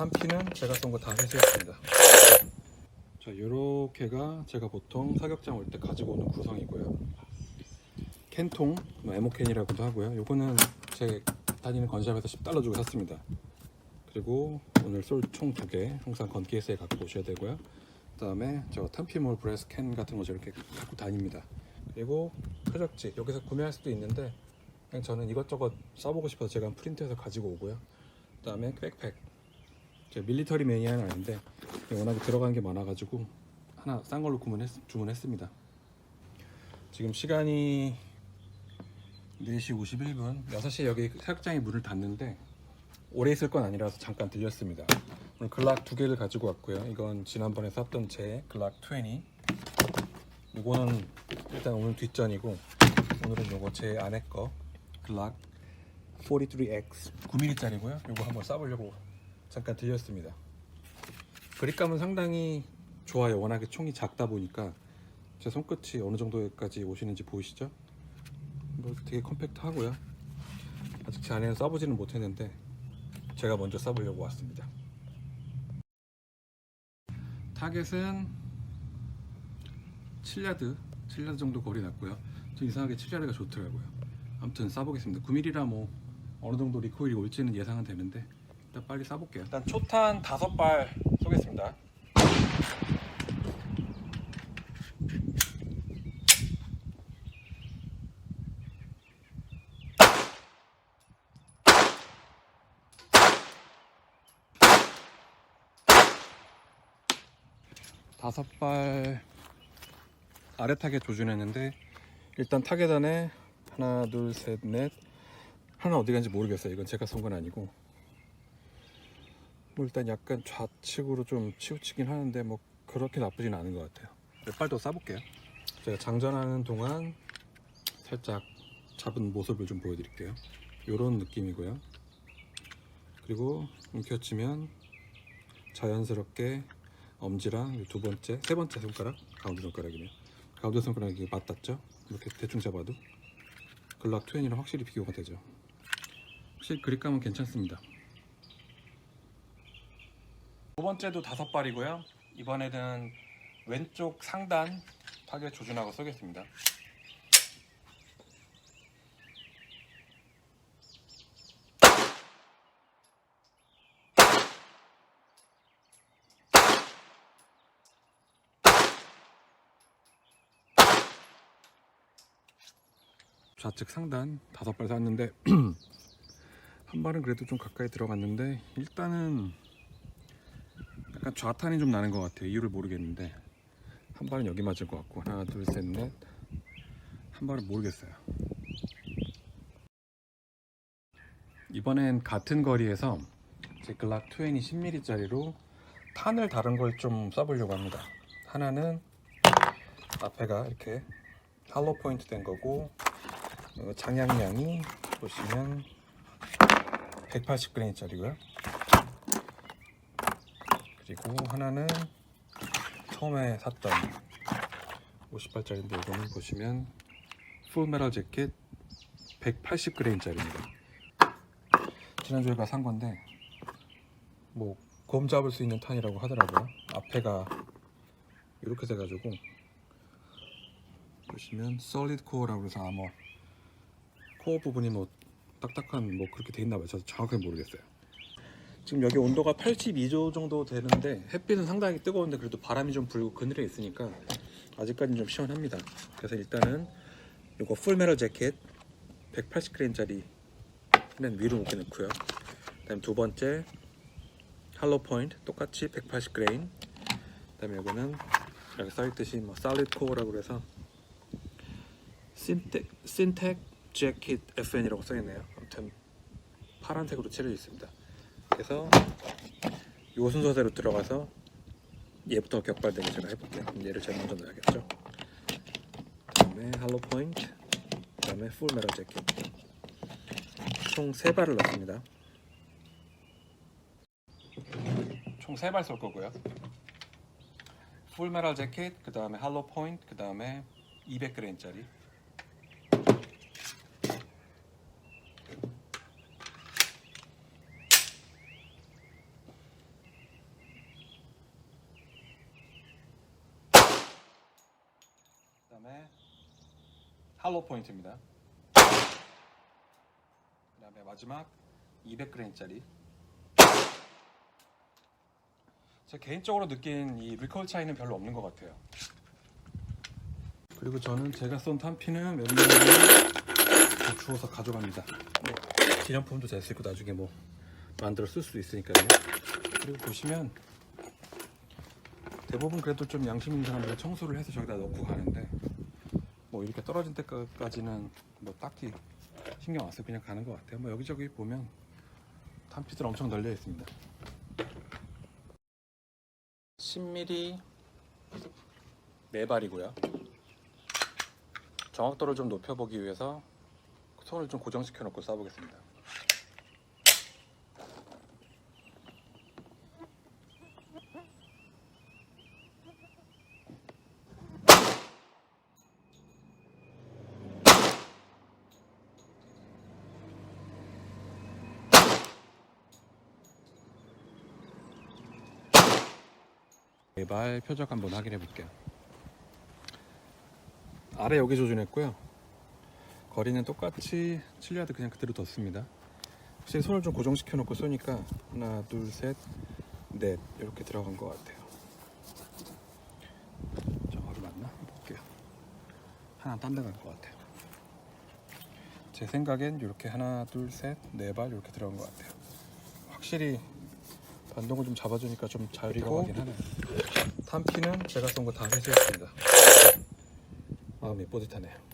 탄피는 제가 쏜 거 다 회수했습니다. 자, 요렇게가 제가 보통 사격장 올 때 가지고 오는 구성이고요. 캔통, 뭐 에모캔이라고도 하고요. 요거는 제 다니는 건샵에서 10달러 주고 샀습니다. 그리고 오늘 쏠 총 두 개 항상 건기에서 갖고 오셔야 되고요. 그 다음에 저 탄피몰 브레스 캔 같은 거 저렇게 갖고 다닙니다. 그리고 표적지 여기서 구매할 수도 있는데 그냥 저는 이것저것 써보고 싶어서 제가 프린트해서 가지고 오고요. 그 다음에 백팩. 제가 밀리터리 매니아는 아닌데 워낙에 들어가는 게 많아가지고 하나 싼 걸로 주문했, 주문했습니다. 지금 시간이 4시 51분 6시에 여기 사육장에 문을 닫는데 오래 있을 건 아니라서 잠깐 들렸습니다. 오늘 글락 두 개를 가지고 왔고요. 이건 지난번에 샀던 제 글락 20. 이거는 일단 오늘 뒷전이고 오늘은 요거 제 아내 거 글락 43X 9mm짜리고요. 요거 한번 쏴보려고 잠깐 들렸습니다. 그립감은 상당히 좋아요. 워낙에 총이 작다 보니까 제 손끝이 어느 정도까지 오시는지 보이시죠? 뭐 되게 컴팩트하고요. 아직 제 아내는 쏴보지는 못했는데 제가 먼저 쏴보려고 왔습니다. 타겟은 7야드, 7야드 정도 거리 났고요. 좀 이상하게 7야드가 좋더라고요. 아무튼 쏴보겠습니다. 9mm라 뭐 어느 정도 리코일이 올지는 예상은 되는데 일단 빨리 쏴볼게요. 일단 초탄 다섯 발 쏘겠습니다. 다섯 발 아래 타겟 조준했는데 일단 타겟 안에 하나 둘 셋 넷 하나 어디 간지 모르겠어요 이건 제가 쏜 건 아니고 뭐 일단 약간 좌측으로 좀 치우치긴 하는데 뭐 그렇게 나쁘진 않은 것 같아요 몇발더 쏴볼게요 제가 장전하는 동안 살짝 잡은 모습을 좀 보여드릴게요 이런 느낌이고요 그리고 움켜치면 자연스럽게 엄지랑 두 번째, 세 번째 손가락 가운데 손가락이네요. 가운데 손가락이 맞닿죠? 이렇게 대충 잡아도 글락 20이랑 확실히 비교가 되죠. 확실히 그립감은 괜찮습니다. 두 번째도 다섯 발이고요. 이번에는 왼쪽 상단 타겟 조준하고 쏘겠습니다. 좌측 상단 다섯 발 쐈는데 한 발은 그래도 좀 가까이 들어갔는데 일단은 약간 좌탄이 좀 나는 것 같아요. 이유를 모르겠는데. 한 발은 여기 맞을 것 같고. 하나 둘 셋 넷. 한 발은 모르겠어요. 이번엔 같은 거리에서 제 글락 20 10mm짜리로 탄을 다른 걸좀 쏴보려고 합니다. 하나는 앞에가 이렇게 할로 포인트 된 거고 어, 장양량이 보시면 180g짜리고요. 그리고 하나는 처음에 샀던 58짜리인데 이거는 보시면 풀메럴 재킷 180g짜리입니다. 지난주에 산 건데 뭐 곰 잡을 수 있는 탄이라고 하더라고요. 앞에가 이렇게 돼가지고 보시면 솔리드 코어라고 해서 아마 코어 부분이 뭐 딱딱한 뭐 그렇게 돼 있나 봐요. 저도 정확하게 모르겠어요. 지금 여기 온도가 82도 정도 되는데 햇빛은 상당히 뜨거운데 그래도 바람이 좀 불고 그늘에 있으니까 아직까지는 좀 시원합니다. 그래서 일단은 이거 풀메럴 재킷 180g짜리 맨 위로 묶여 놓고요. 그다음 두 번째 할로 포인트 똑같이 180g. 그다음에 이거는 여기 써 있듯이 뭐 솔리드 코어라고 그래서 신텍 신텍 재킷 FN이라고 써 있네요. 아무튼 파란색으로 칠해져 있습니다. 그래서 요 순서대로 들어가서 얘부터 격발되게 제가 해볼게요. 얘를 제일 먼저 넣어야겠죠. 그 다음에 할로 포인트, 그 다음에 풀 메럴 재킷. 총세 발을 넣습니다. 총세발쏠 거고요. 풀 메럴 재킷, 그 다음에 할로 포인트, 그 다음에 200g짜리. 다음에 할로 포인트입니다. 그 다음에 마지막 200g짜리. 제 개인적으로 느낀 이 리컬 차이는 별로 없는 것 같아요. 그리고 저는 제가 쏜 탄피는 웬만하면 다 주워서 가져갑니다. 뭐 기념품도 될 수 있고 나중에 뭐 만들어 쓸 수도 있으니까요. 그리고 보시면 대부분 그래도 좀 양심 있는 사람들은 청소를 해서 저기다 넣고 가는데 뭐 이렇게 떨어진 때까지는 뭐 딱히 신경 안 쓰고 그냥 가는 것 같아요. 뭐 여기저기 보면 탄피들 엄청 널려 있습니다. 10mm 네 발이고요. 정확도를 좀 높여보기 위해서 손을 좀 고정시켜 놓고 쏴보겠습니다. 네발 표적 한번 확인해 볼게요. 아래 여기 조준했고요. 거리는 똑같이 7야드 그냥 그대로 뒀습니다. 확실히 손을 좀 고정시켜 놓고 쏘니까 하나, 둘, 셋, 넷 이렇게 들어간 것 같아요. 정확히 맞나? 볼게요. 하나 딴 데 갈 것 같아요. 제 생각엔 이렇게 하나, 둘, 셋, 네 발 이렇게 들어간 것 같아요. 확실히 반동을 좀 잡아주니까 좀 잘 들어가긴 하네요. 탄피는 제가 쏜 거다 회수했습니다. 마음이 뿌듯하네요.